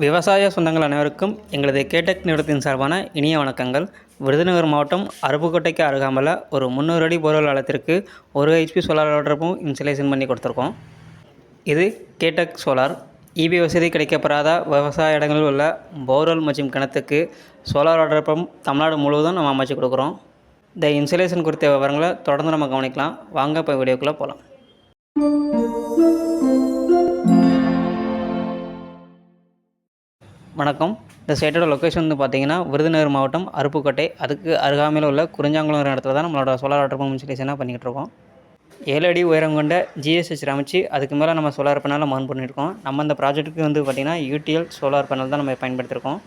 விவசாய சொந்தங்கள் அனைவருக்கும் எங்களது கேடெக் நிறுவனத்தின் சார்பான இனிய வணக்கங்கள். விருதுநகர் மாவட்டம் அருப்புக்கோட்டைக்கு அருகாமல் ஒரு முந்நூறு அடி போர்வெல் ஆழத்திற்கு ஒரு ஹெச்பி சோலார் வாட்டர்பும் இன்சுலேஷன் பண்ணி கொடுத்துருக்கோம். இது கேடெக் சோலார் இபி வசதி கிடைக்கப்பெறாத விவசாய இடங்களில் உள்ள போர்வெல் மற்றும் கிணத்துக்கு சோலார் வாட்டர் பம்ப் தமிழ்நாடு முழுவதும் நம்ம அமைச்சு கொடுக்குறோம். இந்த இன்சுலேஷன் குறித்த விவரங்களை தொடர்ந்து நம்ம கவனிக்கலாம். வாங்க இப்போ வீடியோக்குள்ளே போகலாம் வணக்கம். இந்த சைட்டோட லொக்கேஷன் வந்து பார்த்தீங்கன்னா விருதுநகர் மாவட்டம் அருப்புக்கோட்டை. அதுக்கு அருகாமையில் உள்ள குறிஞ்சாங்குளம் இடத்துல தான் நம்மளோட சோலார் வாட்டர் பம்ப் இன்ஸ்டலேஷனாக பண்ணிக்கிட்டு இருக்கோம். ஏழு அடி உயரம் கொண்ட ஜிஎஸ்ஹெச் அமைச்சு அதுக்கு மேலே நம்ம சோலார் பேனலை மான் பண்ணியிருக்கோம். நம்ம இந்த ப்ராஜெக்ட்டுக்கு வந்து பார்த்திங்கன்னா யூடிஎல் சோலார் பேனல் தான் நம்ம பயன்படுத்தியிருக்கோம்.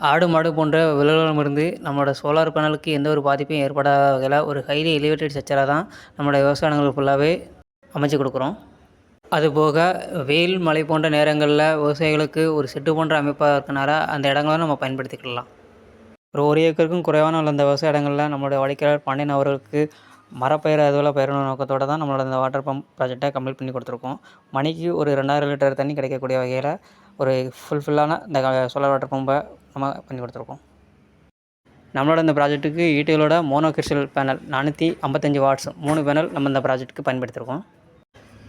ஆடு மாடு போன்ற விலங்குகளிடமிருந்து நம்மளோட சோலார் பேனலுக்கு எந்த ஒரு பாதிப்பும் ஏற்படாத வகையில் ஒரு ஹைலி எலிவேட்டட் ஸ்ட்ரக்சராக தான் நம்மளோட விவசாயங்களுக்கு ஃபுல்லாகவே அமைச்சு கொடுக்குறோம். அதுபோக வெயில் மழை போன்ற நேரங்களில் விவசாயிகளுக்கு ஒரு செட்டு போன்ற அமைப்பாக இருக்கனால அந்த இடங்களை நம்ம பயன்படுத்திக்கலாம். ஒரு ஒரு ஏக்கருக்கும் குறைவான உள்ள அந்த விவசாய இடங்களில் நம்மளுடைய வாடிக்கையாளர் பாண்டியன் அவர்களுக்கு மரப்பயிர் அதுவெல்லாம் பயிரிடும் நோக்கத்தோடு தான் நம்மளோட இந்த வாட்டர் பம்ப் ப்ராஜெக்டை கம்ப்ளீட் பண்ணி கொடுத்துருக்கோம். மணிக்கு ஒரு ரெண்டாயிரம் லிட்டர் தண்ணி கிடைக்கக்கூடிய வகையில் ஒரு ஃபுல்ஃபில்லான இந்த சோலார் வாட்டர் பம்பை நம்ம பண்ணி கொடுத்துருக்கோம். நம்மளோட இந்த ப்ராஜெக்ட்டுக்கு ஈட்டிகளோட மோனோ கிறிஸ்டல் பேனல் நானூற்றி ஐம்பத்தஞ்சு வாட்ஸ் மூணு பேனல் நம்ம இந்த ப்ராஜெக்ட்டுக்கு பயன்படுத்தியிருக்கோம்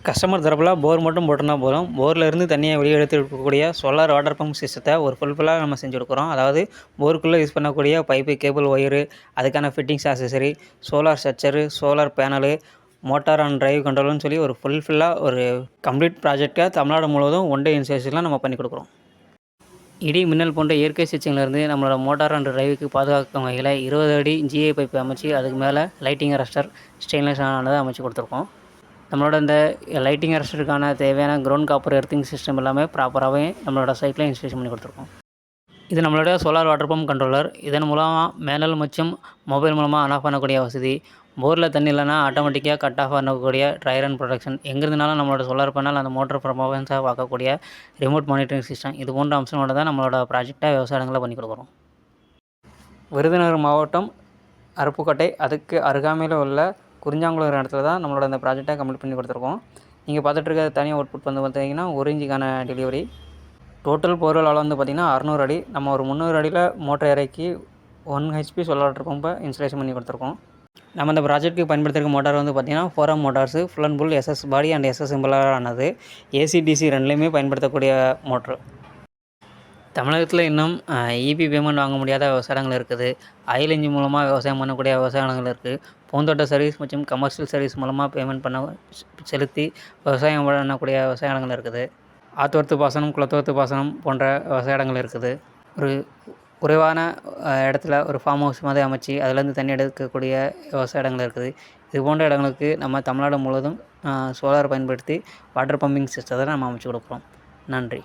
கஸ்டமர் தரப்பில் போர் மட்டும் போட்டோம்னா போதும். போர்லேருந்து இருந்து தண்ணியை வெளியே எடுத்து இருக்கக்கூடிய சோலார் வாட்டர் பம்ப் சிஸ்டத்தை ஒரு ஃபுல்ஃபுல்லாக நம்ம செஞ்சு கொடுக்குறோம். அதாவது போருக்குள்ளே யூஸ் பண்ணக்கூடிய பைப்பு கேபிள் ஒயரு அதுக்கான fittings accessory solar structure solar panel motor and drive கண்ட்ரோல்னு சொல்லி ஒரு ஃபுல்ஃபில்லாக ஒரு கம்ப்ளீட் ப்ராஜெக்டாக தமிழ்நாடு முழுவதும் ஒன் டே நம்ம பண்ணி கொடுக்குறோம். இடி மின்னல் போன்ற இயற்கை சிகிச்சையிலேருந்து நம்மளோட மோட்டார் அண்ட் டிரைவுக்கு பாதுகாக்கும் வகையில் இருபது அடி ஜிஏ பைப் அமைச்சு அதுக்கு மேலே லைட்டிங் அரஸ்டர் ஸ்டெயின்லெஸ் ஆனதை அமைச்சு கொடுத்துருக்கோம். நம்மளோட இந்த லைட்டிங் அரஸ்டருக்கான தேவையான க்ரௌண்ட் காப்பர் எர்த்திங் சிஸ்டம் எல்லாமே ப்ராப்பராகவே நம்மளோட சைட்டில் இன்ஸ்டேஷன் பண்ணி கொடுத்துருக்கோம். இது நம்மளோட சோலார் வாட்டர் பம்ப் கண்ட்ரோலர் இதன் மூலமாக மேனல் மற்றும் மொபைல் மூலமாக ஆன் ஆஃப் பண்ணக்கூடிய வசதி. போரில் தண்ணி இல்லைனா ஆட்டோமேட்டிக்காக கட் ஆஃப் பண்ணக்கூடிய ட்ரையர் அண்ட் ப்ரொடக்ஷன் எங்கிருந்தாலும் நம்மளோட சோலார் பேனல் அந்த மோட்டர் பர்ஃபார்மன்ஸாக பார்க்கக்கூடிய ரிமோட் மானிட்டரிங் சிஸ்டம் இது போன்ற அம்சங்களோட தான் நம்மளோட ப்ராஜெக்டாக விவசாயங்களை பண்ணி கொடுக்குறோம். விருதுநகர் மாவட்டம் அருப்புக்கோட்டை அதுக்கு அருகாமையில் உள்ள குறிஞ்சாங்குளம் இடத்துல தான் நம்மளோட அந்த ப்ராஜெக்டை கம்ப்ளீட் பண்ணி கொடுத்துருக்கோம். நீங்கள் பார்த்துட்டு இருக்க தனியாக அவுட்புட் வந்து பார்த்தீங்கன்னா ஒரு இஞ்சிக்கான டெலிவரி டோட்டல் போர்வெல் அளவு வந்து பார்த்திங்கன்னா அறநூறு அடி. நம்ம ஒரு முந்நூறு அடியில் மோட்டர் இறக்கி ஒன் ஹெச்பி சோலார் வாட்டர் பம்பை இன்ஸ்டலேஷன் பண்ணி கொடுத்துருக்கோம். நம்ம இந்த ப்ராஜெக்ட்டுக்கு பயன்படுத்திருக்க மோட்டார் வந்து பார்த்திங்கன்னா Forum motors full and full SS body and SS சிம்பிளானது AC DC ரெண்டுலேயுமே பயன்படுத்தக்கூடிய மோட்ரு தமிழகத்தில் இன்னும் இபி பேமெண்ட் வாங்க முடியாத விவசாயங்கள் இருக்குது. அயல் இஞ்சி மூலமாக விவசாயம் பண்ணக்கூடிய விவசாயங்கள் இருக்குது பூந்தோட்ட சர்வீஸ் மற்றும் கமர்ஷியல் சர்வீஸ் மூலமாக பேமெண்ட் பண்ண செலுத்தி விவசாயம் பண்ணக்கூடிய விவசாயங்கள் இருக்குது. ஆத்தோரத்து பாசனம் குளத்தோரத்து பாசனம் போன்ற விவசாய இடங்கள் இருக்குது. ஒரு குறைவான இடத்துல ஒரு ஃபார்ம் ஹவுஸ் மாதிரி அமைச்சு அதுலேருந்து தண்ணி எடுக்கக்கூடிய விவசாய இடங்கள் இருக்குது. இது போன்ற இடங்களுக்கு நம்ம தமிழ்நாடு முழுவதும் சோலார் பயன்படுத்தி வாட்டர் பம்பிங் சிஸ்டத்தை நம்ம அமைச்சு கொடுக்குறோம் நன்றி.